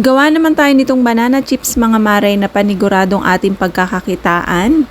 Gawa naman tayo nitong banana chips mga mare na paniguradong ating pagkakakitaan.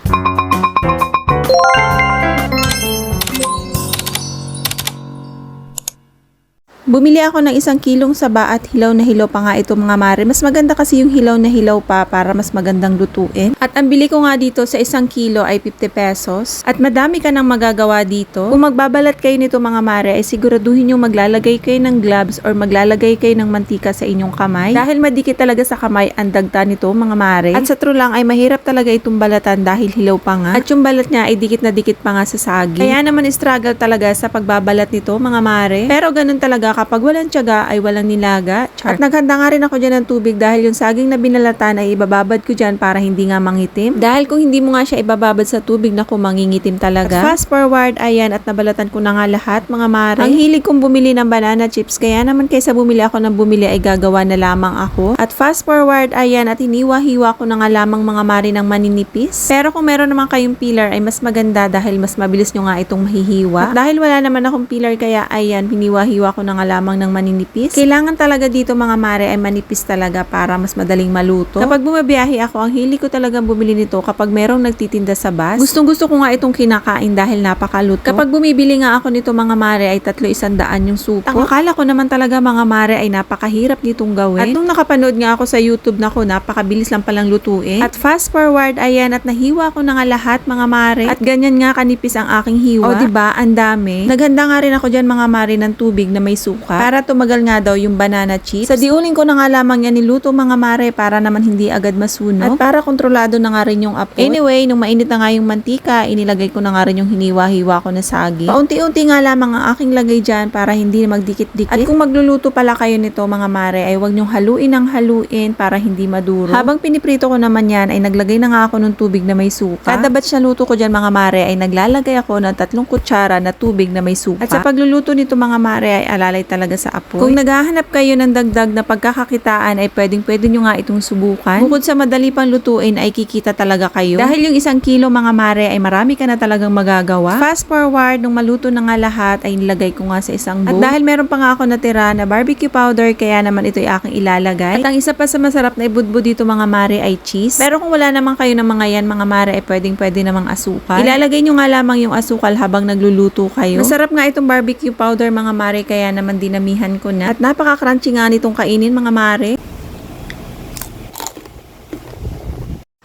Bumili ako ng isang kilong saba at hilaw na hilaw pa nga ito mga mare. Mas maganda kasi yung hilaw na hilaw pa para mas magandang lutuin. At ang bili ko nga dito sa isang kilo ay 50 pesos. At madami ka nang magagawa dito. Kung magbabalat kayo nito mga mare ay siguraduhin yung maglalagay kayo ng gloves or maglalagay kayo ng mantika sa inyong kamay. Dahil madikit talaga sa kamay ang dagta nito mga mare. At sa true lang ay mahirap talaga itong balatan dahil hilaw pa nga. At yung balat niya ay dikit na dikit pa nga sa saging. Kaya naman struggle talaga sa pagbabalat nito mga mare. Pero ganun talaga kapag walang tiyaga ay walang nilaga. Char. At naghanda nga rin ako dyan ng tubig dahil yung saging na binalatan ay ibababad ko dyan para hindi nga mangitim. Dahil kung hindi mo nga siya ibababad sa tubig na mangingitim talaga. At fast forward, ayan, at nabalatan ko na nga lahat mga mare. Ang hilig kong bumili ng banana chips kaya naman kaysa bumili ako ng bumili ay gagawa na lamang ako. At fast forward, ayan, at hiniwa-hiwa ko na nga lamang mga mare ng maninipis. Pero kung meron naman kayong peeler ay mas maganda dahil mas mabilis nyo nga itong mahihiwa. At dahil wala naman akong peeler kaya ayan, hiniwa-hiwa ko na nga lamang ng maninipis. Kailangan talaga dito mga mare ay manipis talaga para mas madaling maluto. Kapag bumabiyahe ako, ang hili ko talagang bumili nito kapag merong nagtitinda sa bus. Gustong gusto ko nga itong kinakain dahil napakaluto. Kapag bumibili nga ako nito mga mare ay tatlo isandaan yung supo. Ang akala ko naman talaga mga mare ay napakahirap nitong gawin. At nung nakapanood nga ako sa YouTube na ko, napakabilis lang palang lutuin. At fast forward, ayan, at nahiwa ko na nga lahat mga mare. At ganyan nga kanipis ang aking hiwa. O diba, ang dami. Naghanda nga rin ako dyan mga mare ng tubig na may suka. Para tumagal nga daw yung banana chips. Sa diuling ko na nga lamang yan niluto mga mare para naman hindi agad masunog. At para kontrolado na nga rin yung apoy. Anyway, nung mainit na nga yung mantika, inilagay ko na nga rin yung hiniwa-hiwa ko na sagi. Paunti-unti nga lamang ang aking lagay dyan para hindi magdikit-dikit. At kung magluluto pala kayo nito mga mare, ay huwag nyong haluin ng haluin para hindi maduro. Habang piniprito ko naman yan, ay naglagay na nga ako ng tubig na may suka. Kada batch na luto ko dyan mga mare, ay naglalagay ako ng tatlong kutsara na tubig na may suka. At sa pagluluto nito mga mare, ay alalay talaga sa apoy. Kung naghahanap kayo ng dagdag na pagkakakitaan, ay pwedeng pwede nyo nga itong subukan. Bukod sa madali pang lutuin, ay kikita talaga kayo. Dahil yung isang kilo mga mare, ay marami ka na talagang magagawa. Fast forward, nung maluto na nga lahat, ay nilagay ko nga sa isang bowl. At dahil meron pa nga ako natira na barbecue powder, kaya naman ito ay aking ilalagay. At ang isa pa sa masarap na ibudbud dito mga mare ay cheese. Pero kung wala naman kayo ng mga yan mga mare, ay pwedeng pwede namang asukal. Ilalagay nyo nga lamang yung asukal habang nagluluto kayo. Masarap nga itong barbecue powder mga mare, kaya naman dinamihan ko na. At napaka-crunchy nga nitong kainin mga mare.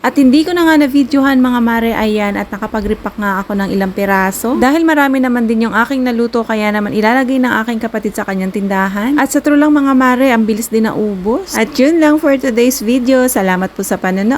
At hindi ko na nga na-videohan mga mare ayan at nakapag-repack nga ako ng ilang piraso. Dahil marami naman din yung aking naluto kaya naman ilalagay ng aking kapatid sa kanyang tindahan. At sa true lang mga mare, ang bilis din naubos. At yun lang for today's video. Salamat po sa panonood.